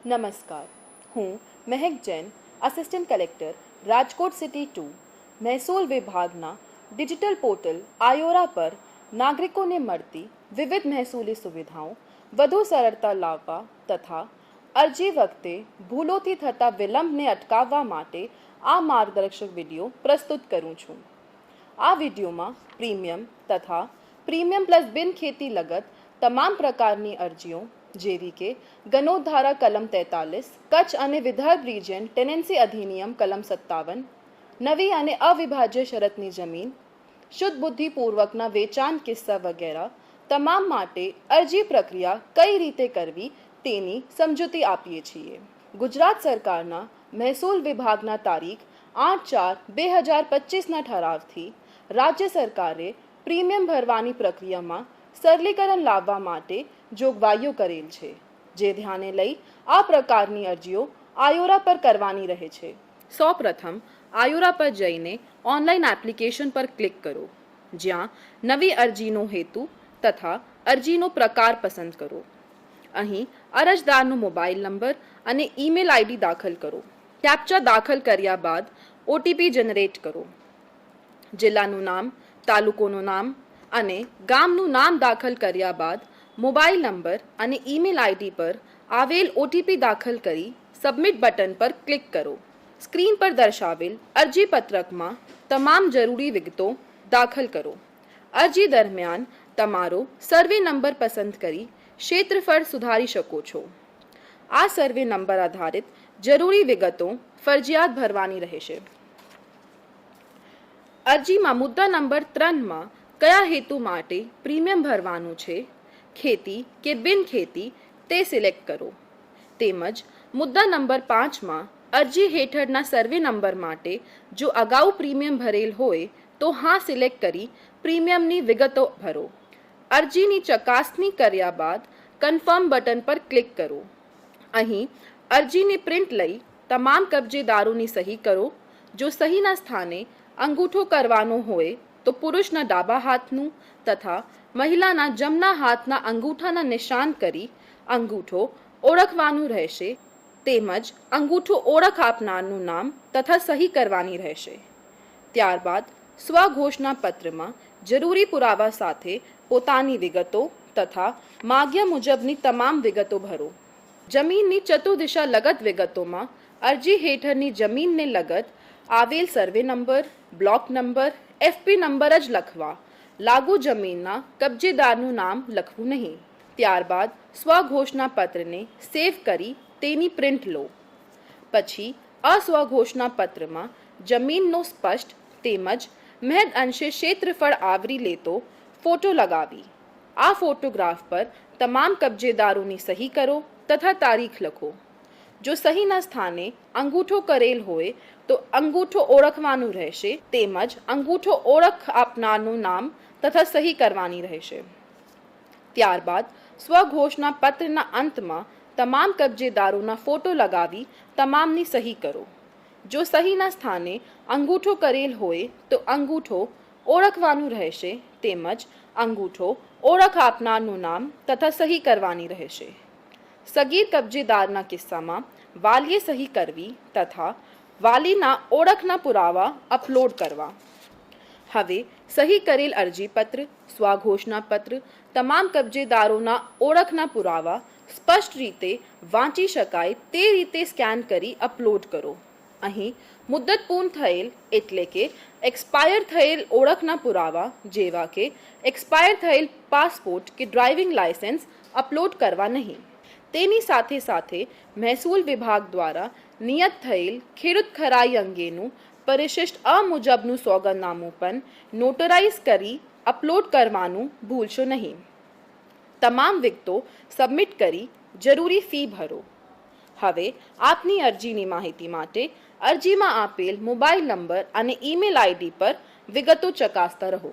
નમસ્કાર હું Mahek Jain assistant collector Rajkot city two મહેસૂલ વિભાગના ડિજિટલ પોર્ટલ આયોરા પર નાગરિકોને મળતી વિવિધ મહેસૂલી સુવિધાઓ વધુ સરળતા લાવવા તથા અરજી વખતે ભૂલોથી થતા વિલંબને અટકાવવા માટે આ માર્ગદર્શક વીડિયો પ્રસ્તુત કરું છું આ વિડીયોમાં પ્રીમિયમ તથા પ્રીમિયમ પ્લસ બિન ખેતી લગત તમામ પ્રકારની અરજીઓ જેવી કે ગનોધારા કલમ તેતાલીસ કચ્છ અને વિદર્ભ રિજિયન ટેનેન્સી અધિનિયમ કલમ સત્તાવન નવી અને અવિભાજ્ય શરતની જમીન શુદ્ધ બુદ્ધિપૂર્વકના વેચાણ કિસ્સા વગેરે તમામ માટે અરજી પ્રક્રિયા કઈ રીતે કરવી તેની સમજૂતી આપીએ છીએ ગુજરાત સરકારના મહેસૂલ વિભાગના તારીખ આઠ ચાર બે હજાર પચીસના ઠરાવથી રાજ્ય સરકારે પ્રીમિયમ ભરવાની પ્રક્રિયામાં સરલીકરણ લાવવા માટે જોગવાઈઓ કરેલ છે, જે ધ્યાને લઈ આ પ્રકારની અરજીઓ આયોરા પર કરવાની રહે છે. સૌપ્રથમ, આયોરા પર જઈને ઓનલાઈન એપ્લિકેશન પર ક્લિક કરો, જ્યાં નવી અરજીનો હેતુ તથા અરજીનો પ્રકાર પસંદ કરો. અહીં અરજદારનો મોબાઈલ નંબર અને ઈમેલ આઈડી દાખલ કરો. કેપ્ચા દાખલ કર્યા બાદ ઓટીપી જનરેટ કરો. જિલ્લાનું નામ, તાલુકોનું નામ અને ગામનું નામ દાખલ કર્યા બાદ મોબાઈલ નંબર અને ઈમેલ આઈડી પર આવેલ ઓટીપી દાખલ કરી સબમિટ બટન પર ક્લિક કરો. સ્ક્રીન પર દર્શાવેલ અરજી પત્રકમાં તમામ જરૂરી વિગતો દાખલ કરો. અરજી દરમિયાન તમારો સર્વે નંબર પસંદ કરી ક્ષેત્રફળ સુધારી શકો છો. આ સર્વે નંબર આધારિત જરૂરી વિગતો ફરજિયાત ભરવાની રહેશે. અરજીમાં મુદ્દા નંબર ત્રણમાં કયા હેતુ માટે પ્રીમિયમ ભરવાનું છે? ખેતી કે બિન ખેતી તે સિલેક્ટ કરો. તેમજ મુદ્દા નંબર પાંચમાં અરજી હેઠળના સર્વે નંબર માટે જો અગાઉ પ્રીમિયમ ભરેલ હોય તો હા સિલેક્ટ કરી પ્રીમિયમની વિગતો ભરો. અરજીની ચકાસણી કર્યા બાદ કન્ફર્મ બટન પર ક્લિક કરો. અહીં અરજીની પ્રિન્ટ લઈ તમામ કબજેદારોની સહી કરો, જો સહીના સ્થાને અંગૂઠો કરવાનો હોય તો પુરુષના ડાબા હાથનું તથા મહિલાના જમણા હાથના અંગૂઠાના નિશાન કરી અંગૂઠો ઓળખવાનું રહેશે, તેમજ અંગૂઠો ઓળખ આપનારનું નામ તથા સહી કરવાની રહેશે. ત્યારબાદ સ્વઘોષણા પત્રમાં જરૂરી પુરાવા સાથે પોતાની વિગતો તથા માગ્યા મુજબની તમામ વિગતો ભરો. જમીનની ચતુર્દિશા લગત વિગતોમાં અરજી હેઠળની જમીનને લગત, આવેલ survey number, block number FP number જ લખવા લાગુ જમીનના કબજેદારનું નામ લખવું નહીં ત્યારબાદ સ્વઘોષણા પત્રને સેવ કરી તેની પ્રિન્ટ લો પછી અસ્વઘોષણા પત્રમાં જમીનનો સ્પષ્ટ તેમજ મહેદ અંશે ક્ષેત્રફળ આવરી લેતો ફોટો લગાવી આ ફોટોગ્રાફ પર તમામ કબજેદારોની સહી કરો તથા તારીખ લખો જો સહીના સ્થાને અંગૂઠો કરેલ હોય, તો અંગૂઠો ઓળખવાનું રહેશે તેમજ અંગૂઠો ઓળખ આપનારનું નામ તથા સહી કરવાની રહેશે. ત્યારબાદ સ્વઘોષણા પત્રના અંતમાં તમામ કબજેદારોના ફોટો લગાવી તમામની સહી કરો. જો સહીના સ્થાને અંગૂઠો કરેલ હોય, તો અંગૂઠો ઓળખવાનું રહેશે તેમજ અંગૂઠો ઓળખ આપનારનું નામ તથા સહી કરવાની રહેશે. સગીર કબજેદારના કિસ્સામાં વાલીએ સહી કરવી તથા વાલીના ઓળખના પુરાવા અપલોડ કરવા હવે સહી કરેલ અરજીપત્ર સ્વઘોષણા પત્ર તમામ કબજેદારોના ઓળખના પુરાવા સ્પષ્ટ રીતે વાંચી શકાય તે રીતે સ્કેન કરી અપલોડ કરો અહીં મુદ્દત પૂર્ણ થયેલ એટલે કે એક્સપાયર થયેલ ઓળખના પુરાવા જેવા કે એક્સપાયર થયેલ પાસપોર્ટ કે ડ્રાઇવિંગ લાયસન્સ અપલોડ કરવા નહીં તેની સાથે સાથે મહેસૂલ વિભાગ દ્વારા નિયત થયેલ ખેડૂત ખરાઈ અંગેનું પરિશિષ્ટ અ મુજબનું સોગંદનામું પણ નોટરાઇઝ કરી અપલોડ કરવાનું ભૂલશો નહીં. તમામ વિગતો સબમિટ કરી જરૂરી ફી ભરો. હવે આપની અરજીની માહિતી માટે અરજીમાં આપેલ મોબાઈલ નંબર અને ઈમેલ આઈડી પર વિગતો ચકાસતા રહો.